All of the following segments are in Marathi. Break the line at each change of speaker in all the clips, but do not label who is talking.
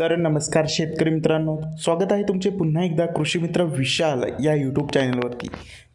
तर नमस्कार शेतकरी मित्रांनो स्वागत आहे तुमचे पुन्हा एकदा कृषी मित्र विशाल या यूट्यूब चॅनलवरती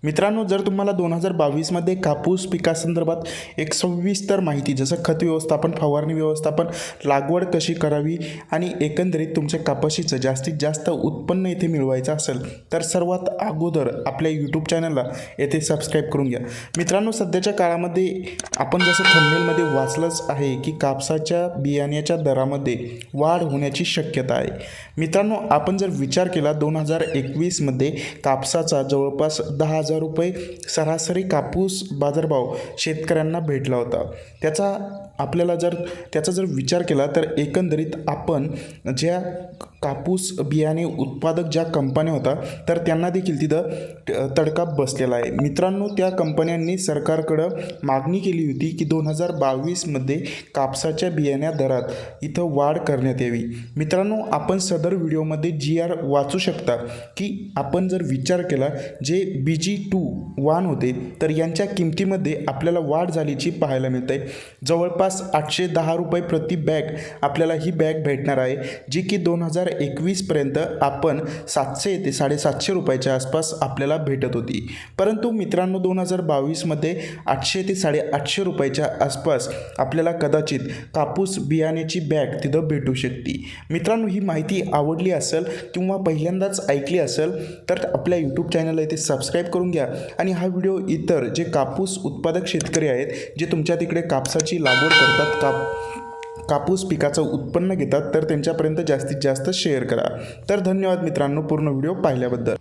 मित्रांनो जर तुम्हाला दोन हजार बावीसमध्ये कापूस पिकासंदर्भात एक सविस्तर माहिती जसं खत व्यवस्थापन फवारणी व्यवस्थापन लागवड कशी करावी आणि एकंदरीत तुमच्या कापाशीचं जास्तीत जास्त उत्पन्न येथे मिळवायचं असेल तर सर्वात अगोदर आपल्या यूट्यूब चॅनलला येथे सबस्क्राईब करून घ्या. मित्रांनो सध्याच्या काळामध्ये आपण जसं थंबनेलमध्ये वाचलंच आहे की कापसाच्या बियाण्याच्या दरामध्ये वाढ होण्याची शक्यता आहे. मित्रांनो आपण जर विचार केला दोन हजार एकवीसमध्ये कापसाचा जवळपास दहा हजार रुपये सरासरी कापूस बाजारभाव शेतकऱ्यांना भेटला होता. त्याचा आपल्याला जर त्याचा जर विचार केला तर एकंदरीत आपण ज्या कापूस बियाणे उत्पादक ज्या कंपन्या होता तर त्यांना देखील तिथं तडकाप बसलेला आहे. मित्रांनो त्या कंपन्यांनी सरकारकडं मागणी केली होती की दोन हजार बावीसमध्ये कापसाच्या बियाण्या दरात इथं वाढ करण्यात यावी. मित्रांनो आपण सदर व्हिडिओमध्ये जी आर वाचू शकता की आपण जर विचार केला जे बी जी टू वन होते तर यांच्या किमतीमध्ये आपल्याला वाढ झाल्याची पाहायला मिळते. जवळपास आठशे दहा रुपये प्रति बॅग आपल्याला ही बॅग भेटणार आहे जी की दोन हजार एकवीसपर्यंत आपण सातशे ते साडेसातशे रुपयाच्या आसपास आपल्याला भेटत होती. परंतु मित्रांनो दोन हजार बावीसमध्ये आठशे ते साडेआठशे रुपयाच्या आसपास आपल्याला कदाचित कापूस बियाण्याची बॅग तिथं भेटू शकते. मित्रांनो ही माहिती आवडली असेल किंवा पहिल्यांदाच ऐकली असेल तर आपल्या यूट्यूब चॅनलला इथे सबस्क्राईब करून घ्या. आणि हा व्हिडिओ इतर जे कापूस उत्पादक शेतकरी आहेत जे तुमच्या तिकडे कापसाची लागवड करतात काप कापूस पिकाचं उत्पन्न घेतात तर त्यांच्यापर्यंत जास्तीत जास्त शेअर करा. तर धन्यवाद मित्रांनो पूर्ण व्हिडिओ पाहिल्याबद्दल.